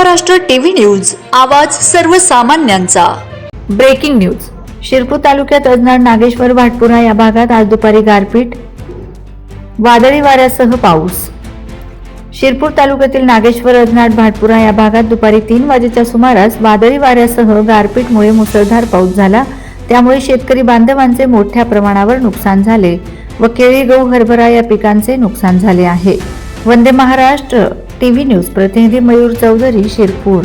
Maharashtra TV news आवाज सर्वसामान्यांचा. Breaking news. Shirpur तालुक्यात अजनाळ नागेश्वर भाटपुरा या भागात आज दुपारी गारपीट वादळी वाऱ्यासह पाऊस. शिरपूर तालुक्यातील नागेश्वर अजनाट भाटपुरा या भागात दुपारी तीन वाजेच्या सुमारास वादळी वाऱ्यासह गारपीटमुळे मुसळधार पाऊस झाला. त्यामुळे शेतकरी बांधवांचे मोठ्या प्रमाणावर नुकसान झाले व केळी गहू हरभरा या पिकांचे नुकसान झाले आहे. वंदे महाराष्ट्र. टीव्ही न्यूज प्रतिनिधी मयूर चौधरी शिरपूर